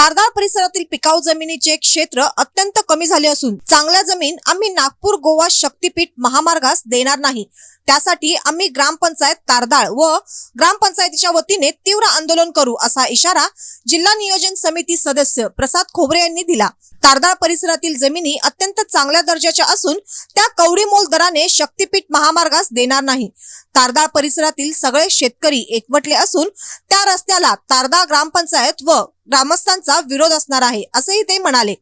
तारदाळ परिसरातील पिकाऊ जमिनीचे क्षेत्र अत्यंत कमी झाले असून चांगल्या जमीन आम्ही नागपूर गोवा शक्तीपीठ महामार्गास देणार नाही. त्यासाठी आम्ही ग्रामपंचायत तारदाळ व ग्रामपंचायतीच्या वतीने तीव्र आंदोलन करू असा इशारा जिल्हा नियोजन समिती सदस्य प्रसाद खोबरे यांनी दिला. तारदाळ परिसरातील जमिनी अत्यंत चांगल्या दर्जाच्या असून त्या कवडीमोल दराने शक्तीपीठ महामार्गास देणार नाही. तारदाळ परिसरातील सगळे शेतकरी एकवटले असून त्या रस्त्याला तारदाळ ग्रामपंचायत व ग्रामस्थांचा विरोध असणार आहे असेही ते म्हणाले.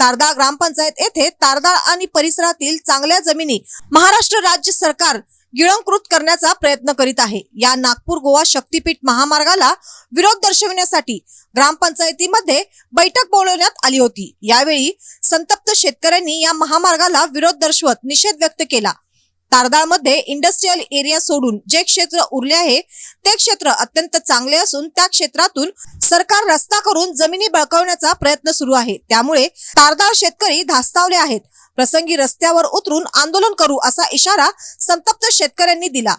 तारदाळ ग्रामपंचायत येथे तारदाळ आणि परिसरातील चांगल्या जमिनी महाराष्ट्र राज्य सरकार गिळंकृत करण्याचा प्रयत्न करीत आहे. या नागपूर गोवा शक्तीपीठ महामार्गाला विरोध दर्शविण्यासाठी ग्रामपंचायतीमध्ये बैठक बोलवण्यात आली होती. यावेळी संतप्त शेतकऱ्यांनी या महामार्गाला विरोध दर्शवत निषेध व्यक्त केला. तारदाळमध्ये इंडस्ट्रीयल एरिया सोडून जे क्षेत्र उरले आहे ते क्षेत्र अत्यंत चांगले असून त्या क्षेत्रातून सरकार रस्ता करून जमिनी बळकवण्याचा प्रयत्न सुरू आहे. त्यामुळे तारदाळ शेतकरी धास्तावले आहेत. प्रसंगी रस्त्यावर उतरून आंदोलन करू असा इशारा संतप्त शेतकऱ्यांनी दिला.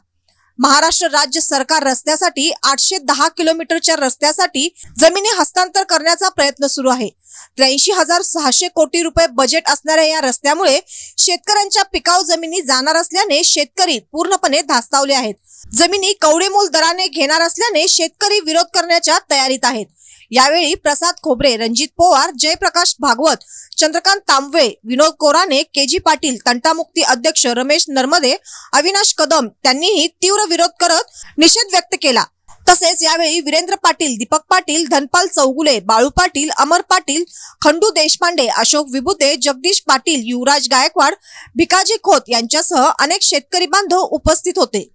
महाराष्ट्र राज्य सरकार रस्त्यासाठी आठशे दहा किलोमीटरच्या रस्त्यासाठी जमिनी हस्तांतर करण्याचा प्रयत्न सुरू आहे. त्र्याऐंशी हजार सहाशे कोटी रुपये बजेट असणाऱ्या या रस्त्यामुळे शेतकऱ्यांच्या पिकाऊ जमिनी जाणार असल्याने शेतकरी पूर्णपणे धास्तावले आहेत. जमिनी कवडेमोल दराने घेणार असल्याने शेतकरी विरोध करण्याच्या तयारीत आहेत. यावेळी प्रसाद खोबरे रणजित पवार जयप्रकाश भागवत चंद्रकांत तांबवे विनोद कोराने के जी पाटील तंटामुक्ती अध्यक्ष रमेश नर्मदे अविनाश कदम त्यांनीही तीव्र विरोध करत निषेध व्यक्त केला. तसेच यावेळी वीरेंद्र पाटील दीपक पाटील धनपाल चौगुले बाळू पाटील अमर पाटील खंडू देशपांडे अशोक विभुते जगदीश पाटील युवराज गायकवाड भिकाजी खोत यांच्यासह अनेक शेतकरी बांधव उपस्थित होते.